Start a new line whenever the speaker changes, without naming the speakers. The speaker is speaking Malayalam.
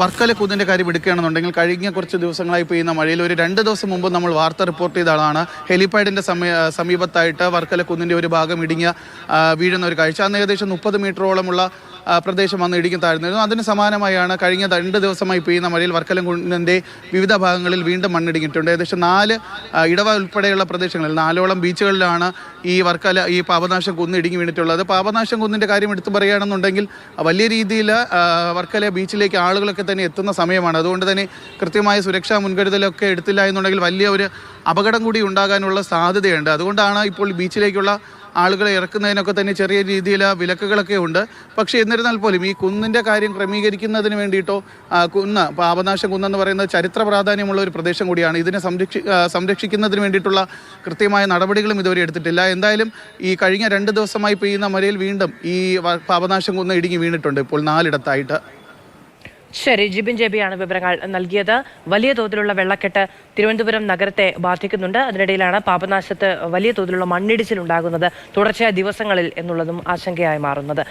വർക്കല കുന്നിന്റെ കാര്യം എടുക്കുകയാണെന്നുണ്ടെങ്കിൽ കഴിഞ്ഞ കുറച്ച് ദിവസങ്ങളായി പെയ്യുന്ന മഴയിൽ ഒരു രണ്ട് ദിവസം മുമ്പ് നമ്മൾ വാർത്ത റിപ്പോർട്ട് ചെയ്ത ആളാണ്. ഹെലിപാഡിന്റെ സമീപത്തായിട്ട് വർക്കല കുന്നിന്റെ ഒരു ഭാഗം ഇടിഞ്ഞ വീഴുന്ന ഒരു കാഴ്ച. അന്ന് ഏകദേശം മുപ്പത് മീറ്ററോളമുള്ള പ്രദേശം വന്ന് ഇടിക്കും താഴ്ന്നിരുന്നു. അതിന് സമാനമായാണ് കഴിഞ്ഞ രണ്ട് ദിവസമായി പെയ്യുന്ന മഴയിൽ വർക്കലം കുന്നിന്റെ വിവിധ ഭാഗങ്ങളിൽ വീണ്ടും മണ്ണിടിഞ്ഞിട്ടുണ്ട്. ഏകദേശം നാല് ഇടവ ഉൾപ്പെടെയുള്ള പ്രദേശങ്ങളിൽ നാലോളം ബീച്ചുകളിലാണ് ഈ വർക്കല ഈ പാപനാശം കുന്ന് ഇടുങ്ങി വീണിട്ടുള്ളത്. പാപനാശം കുന്നിന്റെ കാര്യം എടുത്തു പറയുകയാണെന്നുണ്ടെങ്കിൽ വലിയ രീതിയിൽ വർക്കല ബീച്ചിലേക്ക് ആളുകളൊക്കെ തന്നെ എത്തുന്ന സമയമാണ്. അതുകൊണ്ട് തന്നെ കൃത്യമായ സുരക്ഷാ മുൻകരുതലൊക്കെ എടുത്തില്ല എന്നുണ്ടെങ്കിൽ വലിയ ഒരു അപകടം കൂടി ഉണ്ടാകാനുള്ള സാധ്യതയുണ്ട്. അതുകൊണ്ടാണ് ഇപ്പോൾ ബീച്ചിലേക്കുള്ള ആളുകളെ ഇറക്കുന്നതിനൊക്കെ തന്നെ ചെറിയ രീതിയിൽ വിലക്കുകളൊക്കെ ഉണ്ട്. പക്ഷേ എന്നിരുന്നാൽ പോലും ഈ കുന്നിന്റെ കാര്യം ക്രമീകരിക്കുന്നതിന് വേണ്ടിയിട്ടോ കുന്ന് പാപനാശം കുന്നെന്ന് പറയുന്നത് ചരിത്ര പ്രാധാന്യമുള്ള ഒരു പ്രദേശം കൂടിയാണ്. ഇതിനെ സംരക്ഷി സംരക്ഷിക്കുന്നതിന് വേണ്ടിയിട്ടുള്ള കൃത്യമായ നടപടികളും ഇതുവരെ എടുത്തിട്ടില്ല. എന്തായാലും ഈ കഴിഞ്ഞ രണ്ട് ദിവസമായി പെയ്യുന്ന മഴയിൽ വീണ്ടും ഈ പാപനാശം കുന്ന് ഇടുങ്ങി വീണിട്ടുണ്ട്. ഇപ്പോൾ നാലിടത്തായിട്ട്.
ശരി ജിബിൻ ജെബിയാണ് വിവരങ്ങൾ നൽകിയത്. വലിയ തോതിലുള്ള വെള്ളക്കെട്ട് തിരുവനന്തപുരം നഗരത്തെ ബാധിക്കുന്നുണ്ട്. അതിനിടയിലാണ് പാപനാശത്ത് വലിയ തോതിലുള്ള മണ്ണിടിച്ചിൽ ഉണ്ടാകുന്നത് തുടർച്ചയായ ദിവസങ്ങളിൽ എന്നുള്ളതും ആശങ്കയായി മാറുന്നത്.